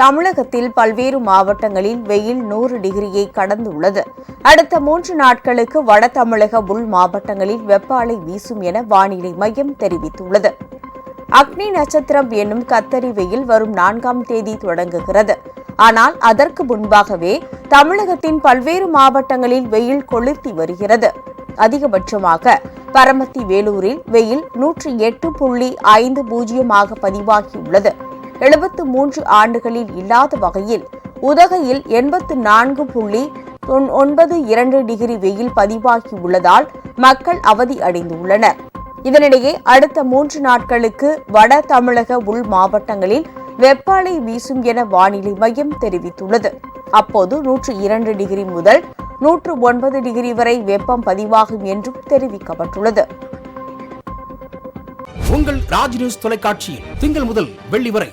தமிழகத்தில் பல்வேறு மாவட்டங்களில் வெயில் நூறு டிகிரியை கடந்துள்ளது. அடுத்த மூன்று நாட்களுக்கு வட தமிழக உள் மாவட்டங்களில் வெப்ப அலை வீசும் என வானிலை மையம் தெரிவித்துள்ளது. அக்னி நட்சத்திரம் என்னும் கத்தரி வெயில் வரும் நான்காம் தேதி தொடங்குகிறது. ஆனால் அதற்கு முன்பாகவே தமிழகத்தின் பல்வேறு மாவட்டங்களில் வெயில் கொளுத்தி வருகிறது. அதிகபட்சமாக பரமத்தி வேலூரில் வெயில் நூற்றி எட்டு புள்ளி ஐந்து பூஜ்ஜியமாக பதிவாகியுள்ளது. எழுபத்து மூன்று ஆண்டுகளில் இல்லாத வகையில் உதகையில் எண்பத்து நான்கு புள்ளி ஒன்பது இரண்டு டிகிரி வெயில் பதிவாகியுள்ளதால் மக்கள் அவதி அடைந்துள்ளனர். இதனிடையே அடுத்த மூன்று நாட்களுக்கு வட தமிழக உள் மாவட்டங்களில் வெப்ப அலை வீசும் என வானிலை மையம் தெரிவித்துள்ளது. அப்போது நூற்று இரண்டு டிகிரி முதல் நூற்று ஒன்பது டிகிரி வரை வெப்பம் பதிவாகும் என்றும் தெரிவிக்கப்பட்டுள்ளது. உங்கள் ராஜ் நியூஸ் தொலைக்காட்சியில் திங்கள் முதல் வெள்ளி வரை